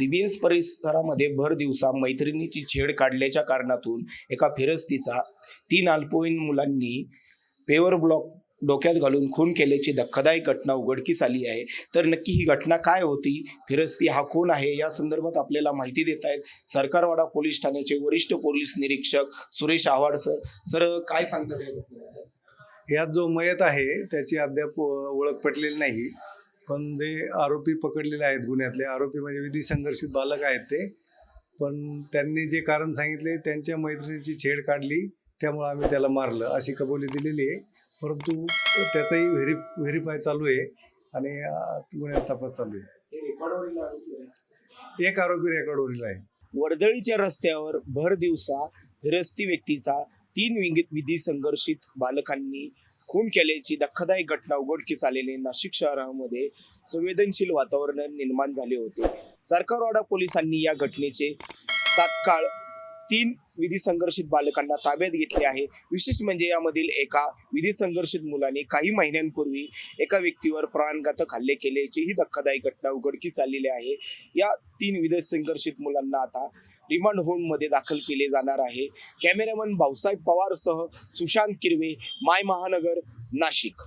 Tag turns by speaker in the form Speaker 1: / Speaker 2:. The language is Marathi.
Speaker 1: सी एस परिसरामध्ये भर दिवसा मैत्रिणीची छेड काढल्याच्या कारणातून एका फिरस्तीचा तीन अल्पवयीन मुलांनी पेवर ब्लॉक डोक्यात घालून खून केल्याची धक्कादायक घटना उघडकीस आली आहे. तर नक्की ही घटना काय होती? फिरस्ती हा कोण आहे? या संदर्भात आपल्याला माहिती देत आहेत सरकारवाडा पोलीस ठाण्याचे वरिष्ठ पोलीस निरीक्षक सुरेश आव्हाड सर. सर काय सांगतात या घटनेबद्दल?
Speaker 2: यात जो मयत आहे त्याची अद्याप ओळख पटलेली नाही. पण जे आरोपी पकडलेले आहेत गुन्ह्यातले आरोपी म्हणजे विधी संघर्षित बालक आहेत ते. पण त्यांनी जे कारण सांगितले त्यांच्या मैत्रिणीची छेड काढली त्यामुळे आम्ही त्याला मारलं अशी कबुली दिलेली आहे. परंतु त्याचाही व्हेरी व्हेरीफाय चालू आहे आणि गुन्ह्याचा तपास चालू आहे.
Speaker 1: आरोपी आहे.
Speaker 2: एक आरोपी रेकॉर्डवरील आहे.
Speaker 1: वर्दळीच्या रस्त्यावर भर दिवसा फिरस्ती व्यक्तीचा तीन विंगीत विधी संघर्षित बालकांनी खून केल्याची धक्कादायक घटना उघडकीस आलेली नाशिक शहरामध्ये संवेदनशील वातावरण निर्माण झाले होते. सरकारवाडा पोलिसांनी या घटनेचे तात्काळ तीन विधी संघर्षित बालकांना ताब्यात घेतले आहे. विशेष म्हणजे यामधील एका विधी संघर्षित मुलाने काही महिन्यांपूर्वी एका व्यक्तीवर प्राणघातक हल्ले केल्याची ही धक्कादायक घटना उघडकीस आलेली आहे. या तीन विधी संघर्षित मुलांना आता रिमांड होममध्ये दाखल केले जाणार आहे. कॅमेरामन भाऊसाहेब पवारसह सुशांत किरवे माय महानगर नाशिक.